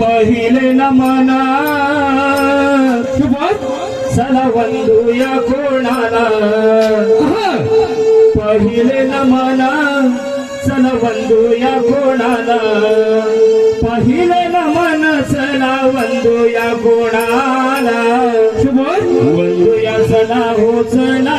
पहिले नमना चला वंदूया कोणाला. पहिले नमना चला वंदूया कोणाला. पहिले नमन चला वंदूया कोणाला. शुभात वंदूया चला हो चला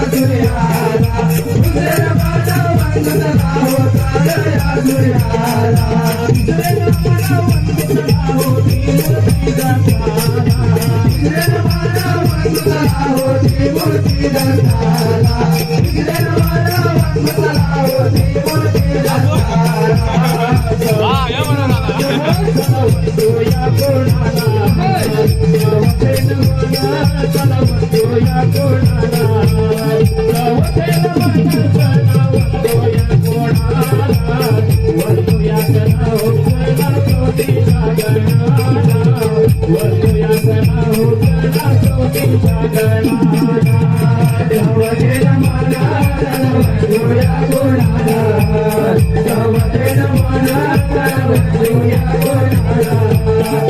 मातेला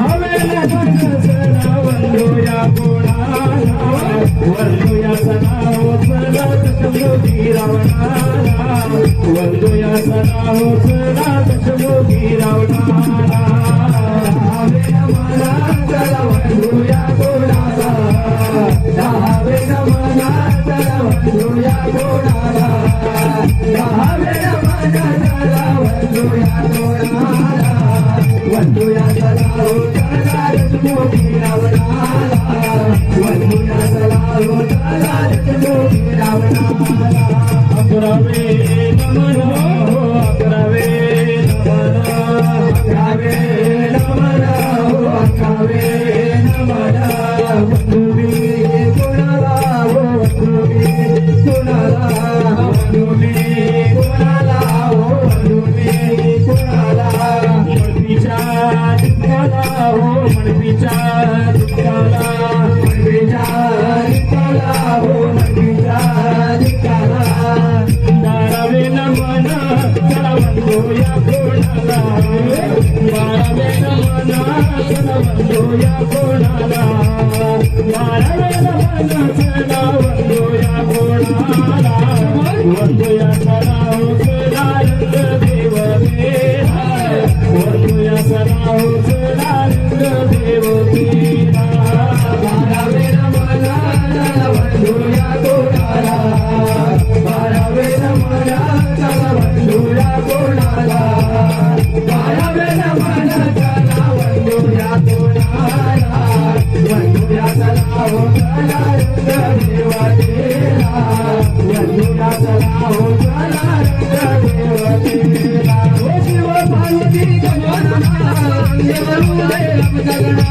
Amém. अकरावे नमन अकरावे नमन दुःखाला हो मडपीच्या दुःखाला मडपीच्या दुःखाला हो मडपीच्या दुःखाला. दारावे न नमन चला वंदूया कोणाला. बारावे नमन चला वंदूया कोणाला. बारावे नमन चला वंदूया कोणाला. वंदूया चला ఎవరు జగడా